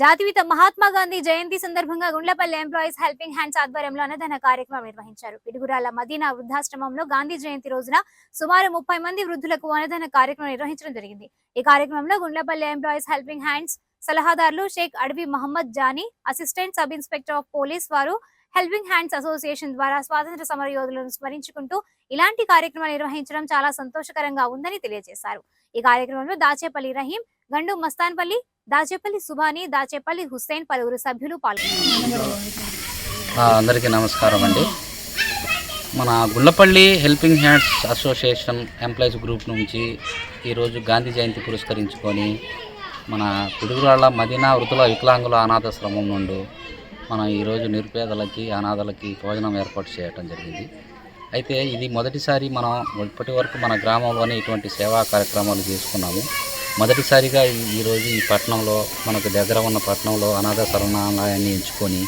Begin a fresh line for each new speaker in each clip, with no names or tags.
జాతిపిత మహాత్మా గాంధీ జయంతి సందర్భంగా Gundlapalli employees helping hands ఆధ్వర్యంలో అన్నదాన కార్యక్రమం నిర్వహించారు. పిడుగురాల మదీనా వృద్ధాశ్రమంలో గాంధీ జయంతి రోజున సుమారు ముప్పై మంది వృద్ధులకు అన్నదాన కార్యక్రమం నిర్వహించడం జరిగింది. ఈ కార్యక్రమంలో గుండ్లపల్లి ఎంప్లాయీస్ హెల్పింగ్ హ్యాండ్స్ సలహాదారులు షేక్ అడవి Mohammed Jani assistant sub inspector of police వారు హెల్పింగ్ హ్యాండ్స్ అసోసియేషన్ ద్వారా స్వాతంత్ర సమర యోధులను స్మరించుకుంటూ ఇలాంటి కార్యక్రమాలు నిర్వహించడం చాలా సంతోషకరంగా ఉందని తెలియజేశారు. ఈ కార్యక్రమంలో దాచేపల్లి రహీం గండు మస్తాన్పల్లి దాచేపల్లి సుభాని దాచేపల్లి హుస్సేన్ పలువురు సభ్యులు పాల్గొన్నారు.
అందరికీ నమస్కారం అండి. మన Gullapalli helping hands association employees group నుంచి ఈరోజు గాంధీ జయంతి పురస్కరించుకొని మన పిడుగురాళ్ళ మదీనా వృద్ధుల వికలాంగుల అనాథాశ్రమం నుండి మనం ఈరోజు నిరుపేదలకి అనాథలకి భోజనం ఏర్పాటు చేయటం జరిగింది. అయితే ఇది మొదటిసారి మనం ఇప్పటి వరకు మన గ్రామంలోనే ఇటువంటి సేవా కార్యక్రమాలు చేసుకున్నాము. మొదటిసారిగా ఈరోజు ఈ పట్టణంలో మనకు దగ్గర ఉన్న పట్టణంలో అనాథ శరణాలయాన్ని ఎంచుకొని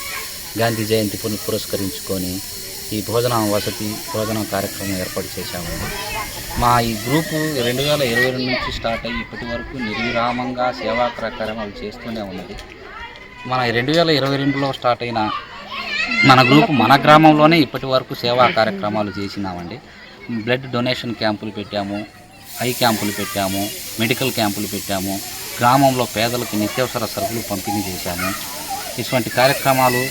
గాంధీ జయంతి పుని- పురస్కరించుకొని ఈ భోజన వసతి భోజన కార్యక్రమం ఏర్పాటు చేశాము. మా ఈ గ్రూపు రెండు వేల ఇరవై రెండు నుంచి స్టార్ట్ అయ్యి ఇప్పటి వరకు నిర్విరామంగా సేవా కార్యక్రమాలు చేస్తూనే ఉన్నది. మన రెండు వేల ఇరవై రెండులో స్టార్ట్ అయిన మన గ్రూప్ మన గ్రామంలోనే ఇప్పటి వరకు సేవా కార్యక్రమాలు చేసినామండి. బ్లడ్ డొనేషన్ క్యాంపులు పెట్టాము. ఐ క్యాంపులు పెట్టాము మెడికల్ క్యాంపులు పెట్టాము గ్రామంలో పేదలకు నిత్యావసర సరుకులు పంపిణీ చేశాము. ఇటువంటి కార్యక్రమాలు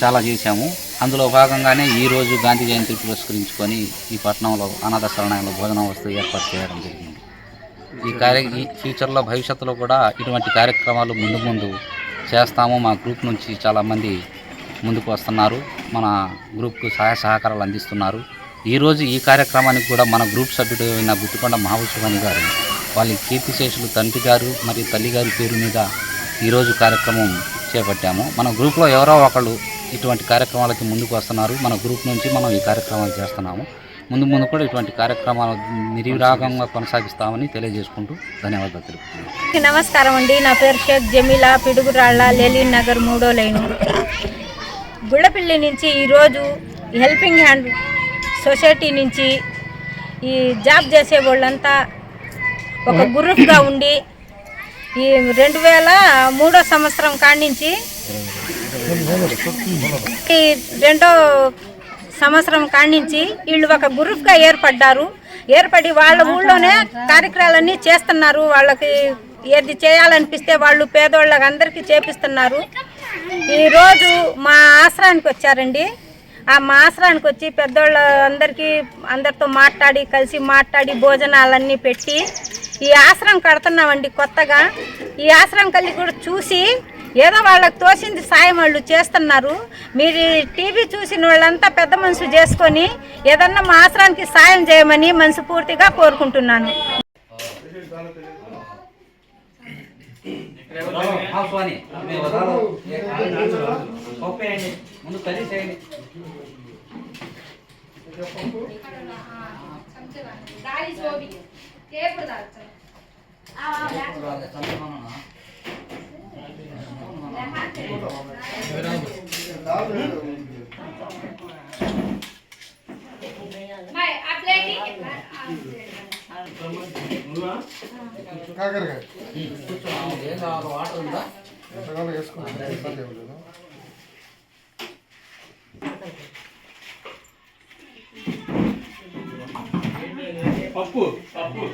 చాలా చేశాము. అందులో భాగంగానే ఈరోజు గాంధీ జయంతి పురస్కరించుకొని ఈ పట్టణంలో అనాథ శరణాలయంలో భోజన వస్తువు ఏర్పాటు చేయడం జరిగింది. ఈ కార్య ఈ ఫ్యూచర్లో భవిష్యత్తులో కూడా ఇటువంటి కార్యక్రమాలు ముందు ముందు చేస్తాము. మా గ్రూప్ నుంచి చాలామంది ముందుకు వస్తున్నారు. మన గ్రూప్కు సహాయ సహకారాలు అందిస్తున్నారు. ఈరోజు ఈ కార్యక్రమానికి కూడా మన గ్రూప్ సభ్యుడు అయిన గుత్తికొండ మహాబుషుమణి గారు వాళ్ళ కీర్తిశేషులు తండ్రి గారు మరియు తల్లి గారి పేరు మీద ఈరోజు కార్యక్రమం చేపట్టాము. మన గ్రూప్లో ఎవరో ఒకళ్ళు ఇటువంటి కార్యక్రమాలకి ముందుకు వస్తున్నారు. మన గ్రూప్ నుంచి మనం ఈ కార్యక్రమాలు చేస్తున్నాము. ముందు ముందు కూడా ఇటువంటి కార్యక్రమాలు నిర్విరాగంగా కొనసాగిస్తామని తెలియజేసుకుంటూ ధన్యవాదాలు తెలుపుతున్నాను
నమస్కారం అండి. నా పేరు షేక్ జమీలా పిడుగురాళ్ళ లేలిన్ నగర్ మూడో లైన్. గుళ్ళపిల్లి నుంచి ఈరోజు హెల్పింగ్ హ్యాండ్ సొసైటీ నుంచి ఈ జాబ్ చేసే వాళ్ళంతా ఒక గ్రూప్గా ఉండి ఈ రెండు వేల మూడో సంవత్సరం కాడించి ఈ రెండో సంవత్సరం కాడి వీళ్ళు ఒక గ్రూప్గా ఏర్పడ్డారు. ఏర్పడి వాళ్ళ ఊళ్ళోనే కార్యక్రమాలన్నీ చేస్తున్నారు. వాళ్ళకి ఏది చేయాలనిపిస్తే వాళ్ళు పేదోళ్ళకి అందరికీ చేపిస్తున్నారు. ఈరోజు మా ఆశ్రయానికి వచ్చారండి. ఆ మా వచ్చి పెద్దోళ్ళ అందరికీ అందరితో మాట్లాడి కలిసి మాట్లాడి భోజనాలన్నీ పెట్టి ఈ ఆశ్రమం కడుతున్నామండి కొత్తగా ఈ ఆశ్రమం కలిగి కూడా చూసి ఏదో వాళ్ళకి తోసింది సాయం వాళ్ళు చేస్తున్నారు మీరు టీవీ చూసిన వాళ్ళంతా పెద్ద మనసు చేసుకొని ఏదన్నా మా ఆశ్రమానికి సాయం చేయమని మనస్ఫూర్తిగా కోరుకుంటున్నాను
ముందు కర్రీ చేయండి.
కాకరకాయ.
వాటర్ ఉందా?
ఎంతకాలం వేసుకున్నాను ఇబ్బంది ఏమి లేదు.
పప్పు. పప్పు.